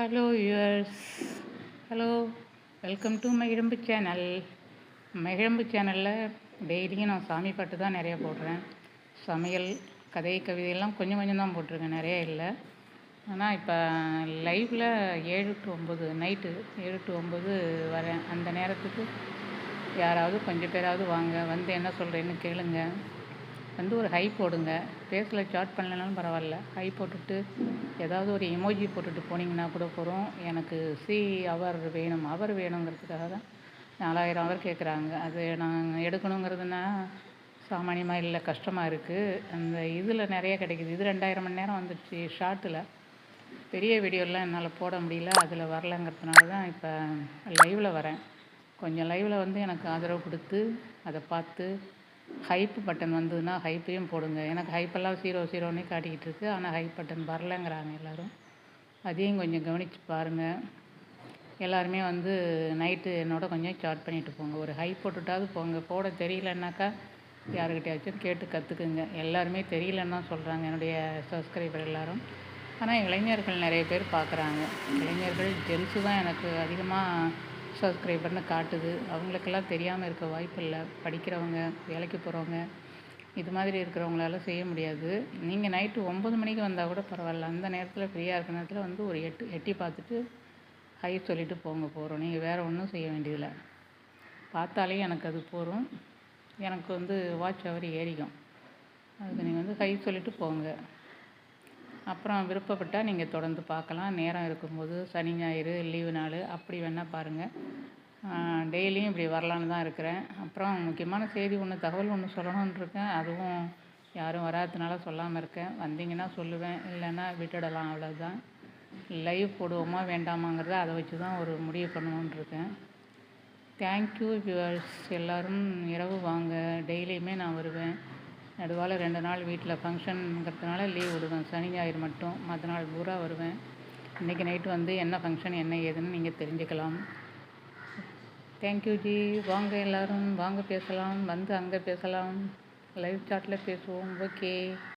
Hello yours hello welcome to Magizhampu channel Magizhampu சேனலில் டெய்லியும் நான் சாமி பாட்டு தான் நிறையா போடுறேன். சமையல் கதை கவிதையெல்லாம் கொஞ்சம் கொஞ்சம் தான் போட்டிருக்கேன். நிறைய இல்லை. ஆனால் இப்போ லைவில் ஏழு டு ஒம்பது நைட்டு ஏழு டு ஒம்பது வரேன். அந்த நேரத்துக்கு யாராவது கொஞ்சம் பேராவது வாங்க. வந்து என்ன சொல்கிறேன்னு கேளுங்கள் வந்து ஒரு ஹை போடுங்க. ஃபேஸில் சாட் பண்ணலனாலும் பரவாயில்ல. ஹை போட்டுட்டு ஏதாவது ஒரு எமோஜி போட்டுட்டு போனீங்கன்னா கூட போகிறோம் எனக்கு சி அவர் வேணும். அவர் வேணுங்கிறதுக்காக தான் நாலாயிரம் அவர் கேட்குறாங்க அது நான் எடுக்கணுங்கிறதுனா சாமானியமாக இல்லை கஷ்டமாக இருக்குது அந்த இதில் நிறைய கிடைக்குது. இது ரெண்டாயிரம் மணி நேரம் வந்துடுச்சு ஷார்ட்டில் பெரிய வீடியோலாம் என்னால் போட முடியல. அதில் வரலங்கிறதுனால தான் இப்போ லைவில் வரேன். கொஞ்சம் லைவில் வந்து எனக்கு ஆதரவு கொடுத்து அதை பார்த்து ஹைப் பட்டன் வந்ததுன்னா ஹைப்பையும் போடுங்க. எனக்கு ஹைப்பெல்லாம் ஜீரோ ஜீரோன்னே காட்டிக்கிட்டு இருக்கு. ஆனால் ஹைப் பட்டன் வரலங்கிறாங்க எல்லோரும். அதையும் கொஞ்சம் கவனித்து பாருங்கள் எல்லாருமே வந்து நைட்டு என்னோட கொஞ்சம் சாட் பண்ணிட்டு போங்க. ஒரு ஹை போட்டுட்டாவது போங்க. போட தெரியலன்னாக்கா யாருக்கிட்டையாச்சும் கேட்டு கற்றுக்குங்க எல்லாருமே தெரியலன்னா சொல்கிறாங்க என்னுடைய சப்ஸ்கிரைபர் எல்லோரும். ஆனால் இளைஞர்கள் நிறைய பேர் பார்க்குறாங்க இளைஞர்கள் ஜென்ஸு தான் எனக்கு அதிகமாக சப்ஸ்கிரைபர்னு காட்டுது. அவங்களுக்கெல்லாம் தெரியாமல் இருக்க வாய்ப்பு இல்லை படிக்கிறவங்க வேலைக்கு போகிறவங்க இது மாதிரி இருக்கிறவங்களால செய்ய முடியாது. நீங்கள் நைட்டு ஒம்பது மணிக்கு வந்தால் கூட பரவாயில்ல. அந்த நேரத்தில் ஃப்ரீயாக இருக்கிற நேரத்தில் வந்து ஒரு எட்டு எட்டி பார்த்துட்டு ஹை சொல்லிவிட்டு போங்க போகிறோம் நீங்கள் வேறு ஒன்றும் செய்ய வேண்டியதில்லை. பார்த்தாலே எனக்கு அது போகும் எனக்கு வந்து வாட்ச் அவர் ஏறிக்கும். அதுக்கு நீங்கள் வந்து ஹை சொல்லிவிட்டு போங்க. அப்புறம் விருப்பப்பட்டால் நீங்கள் தொடர்ந்து பார்க்கலாம். நேரம் இருக்கும்போது சனி ஞாயிறு லீவு நாள் அப்படி வேணால் பாருங்கள் டெய்லியும் இப்படி வரலான்னு தான் இருக்கிறேன். அப்புறம் முக்கியமான செய்தி ஒன்று தகவல் ஒன்று சொல்லணும்னு இருக்கேன். அதுவும் யாரும் வராததுனால சொல்லாமல் இருக்கேன். வந்தீங்கன்னா சொல்லுவேன். இல்லைன்னா விட்டுடலாம். அவ்வளோதான் லைவ் போடுவோமா வேண்டாமாங்கிறத அதை வச்சு தான் ஒரு முடிவு பண்ணணும்னு இருக்கேன். தேங்க்யூ வியூவர்ஸ் எல்லோரும் இரவு வாங்க. டெய்லியுமே நான் வருவேன். நடுவால் ரெண்டு நாள் வீட்டில் ஃபங்க்ஷனுங்கிறதுனால லீவ் விடுவேன். சனி ஞாயிறு மட்டும். மற்ற நாள் பூரா வருவேன். இன்றைக்கி நைட்டு வந்து என்ன ஃபங்க்ஷன் என்ன ஏதுன்னு நீங்கள் தெரிஞ்சுக்கலாம். Thank you ji. வாங்க எல்லோரும். வாங்க பேசலாம். வந்து அங்கே பேசலாம். லைவ் சாட்டில் பேசுவோம். ஓகே